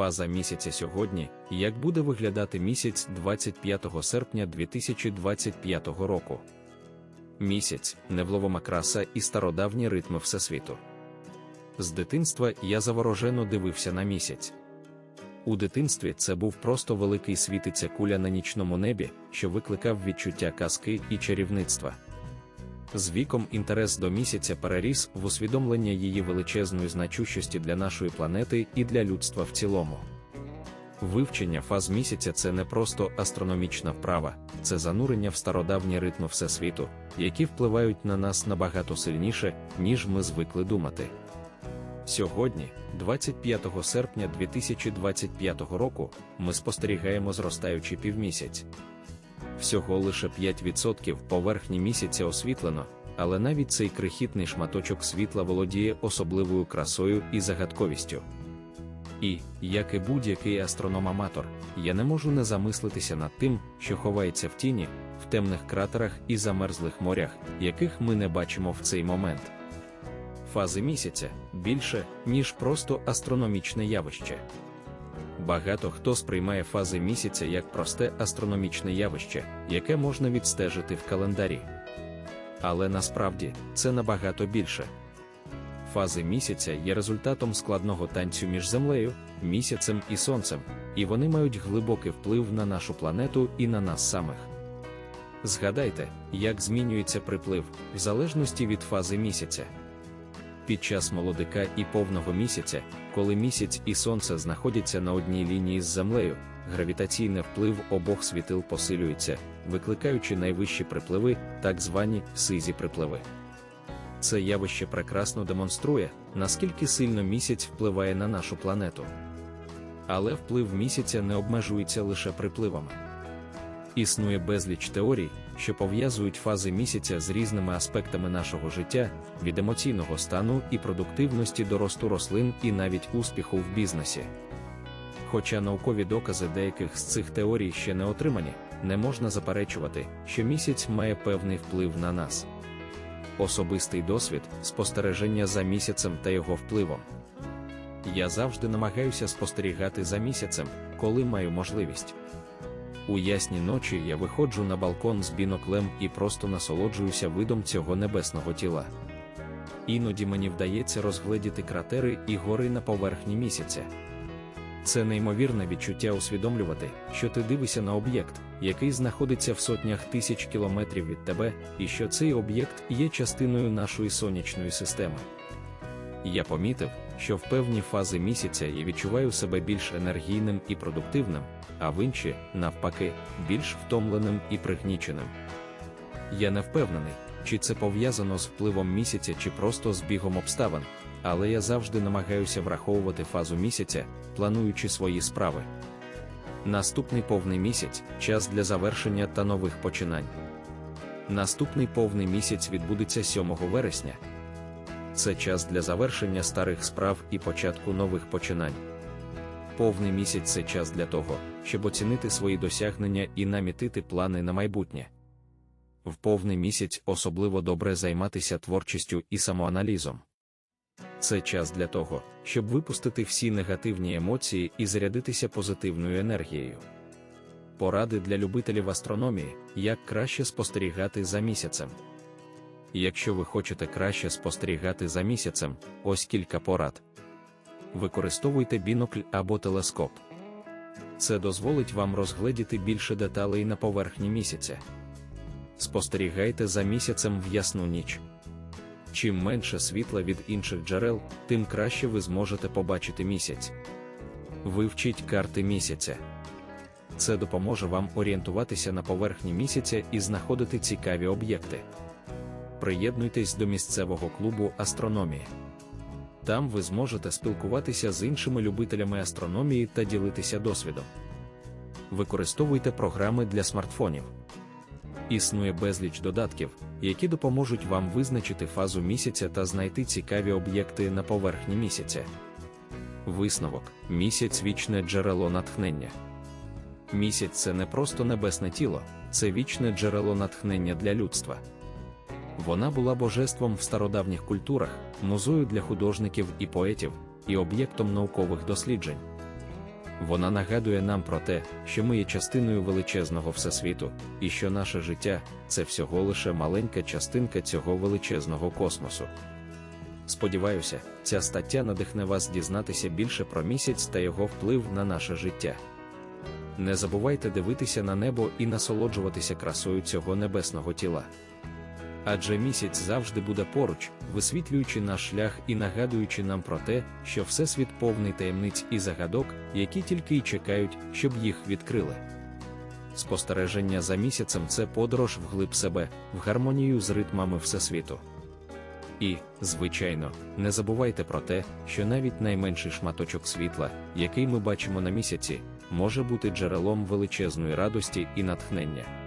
Фаза місяця сьогодні, як буде виглядати місяць 25 серпня 2025 року. Місяць невловима краса і стародавні ритми Всесвіту. З дитинства я заворожено дивився на місяць. У дитинстві це був просто великий світиця куля на нічному небі, що викликав відчуття казки і чарівництва. З віком інтерес до місяця переріс в усвідомлення її величезної значущості для нашої планети і для людства в цілому. Вивчення фаз місяця це не просто астрономічна вправа, це занурення в стародавні ритми Всесвіту, які впливають на нас набагато сильніше, ніж ми звикли думати. Сьогодні, 25 серпня 2025 року, ми спостерігаємо зростаючий півмісяць. Всього лише 5% поверхні місяця освітлено, але навіть цей крихітний шматочок світла володіє особливою красою і загадковістю. І, як і будь-який астроном-аматор, я не можу не замислитися над тим, що ховається в тіні, в темних кратерах і замерзлих морях, яких ми не бачимо в цей момент. Фази місяця більше, ніж просто астрономічне явище. Багато хто сприймає фази місяця як просте астрономічне явище, яке можна відстежити в календарі. Але насправді це набагато більше. Фази місяця є результатом складного танцю між Землею, місяцем і сонцем, і вони мають глибокий вплив на нашу планету і на нас самих. Згадайте, як змінюється приплив в залежності від фази місяця. Під час молодика і повного місяця, коли місяць і сонце знаходяться на одній лінії з землею, гравітаційний вплив обох світил посилюється, викликаючи найвищі припливи, так звані сизі припливи. Це явище прекрасно демонструє, наскільки сильно місяць впливає на нашу планету. Але вплив місяця не обмежується лише припливами. Існує безліч теорій, що пов'язують фази місяця з різними аспектами нашого життя, від емоційного стану і продуктивності до росту рослин і навіть успіху в бізнесі. Хоча наукові докази деяких з цих теорій ще не отримані, не можна заперечувати, що місяць має певний вплив на нас. Особистий досвід спостереження за місяцем та його впливом. Я завжди намагаюся спостерігати за місяцем, коли маю можливість. У ясні ночі я виходжу на балкон з біноклем і просто насолоджуюся видом цього небесного тіла. Іноді мені вдається розгледіти кратери і гори на поверхні місяця. Це неймовірне відчуття усвідомлювати, що ти дивишся на об'єкт, який знаходиться в сотнях тисяч кілометрів від тебе, і що цей об'єкт є частиною нашої сонячної системи. Я помітив, що в певні фази місяця я відчуваю себе більш енергійним і продуктивним, а в інші, навпаки, більш втомленим і пригніченим. Я не впевнений, чи це пов'язано з впливом місяця чи просто з бігом обставин, але я завжди намагаюся враховувати фазу місяця, плануючи свої справи. Наступний повний місяць час для завершення та нових починань. Наступний повний місяць відбудеться 7 вересня. Це час для завершення старих справ і початку нових починань. Повний місяць це час для того, щоб оцінити свої досягнення і намітити плани на майбутнє. В повний місяць особливо добре займатися творчістю і самоаналізом. Це час для того, щоб випустити всі негативні емоції і зарядитися позитивною енергією. Поради для любителів астрономії, як краще спостерігати за місяцем. Якщо ви хочете краще спостерігати за місяцем, ось кілька порад. Використовуйте бінокль або телескоп. Це дозволить вам розгледіти більше деталей на поверхні місяця. Спостерігайте за місяцем в ясну ніч. Чим менше світла від інших джерел, тим краще ви зможете побачити місяць. Вивчіть карти місяця. Це допоможе вам орієнтуватися на поверхні місяця і знаходити цікаві об'єкти. Приєднуйтесь до місцевого клубу астрономії. Там ви зможете спілкуватися з іншими любителями астрономії та ділитися досвідом. Використовуйте програми для смартфонів. Існує безліч додатків, які допоможуть вам визначити фазу місяця та знайти цікаві об'єкти на поверхні місяця. Висновок місяць вічне джерело натхнення. Місяць це не просто небесне тіло, це вічне джерело натхнення для людства. Вона була божеством в стародавніх культурах, музою для художників і поетів, і об'єктом наукових досліджень. Вона нагадує нам про те, що ми є частиною величезного всесвіту, і що наше життя це всього лише маленька частинка цього величезного космосу. Сподіваюся, ця стаття надихне вас дізнатися більше про місяць та його вплив на наше життя. Не забувайте дивитися на небо і насолоджуватися красою цього небесного тіла. Адже місяць завжди буде поруч, висвітлюючи наш шлях і нагадуючи нам про те, що Всесвіт повний таємниць і загадок, які тільки й чекають, щоб їх відкрили. Спостереження за місяцем це подорож вглиб себе, в гармонію з ритмами Всесвіту. І, звичайно, не забувайте про те, що навіть найменший шматочок світла, який ми бачимо на місяці, може бути джерелом величезної радості і натхнення.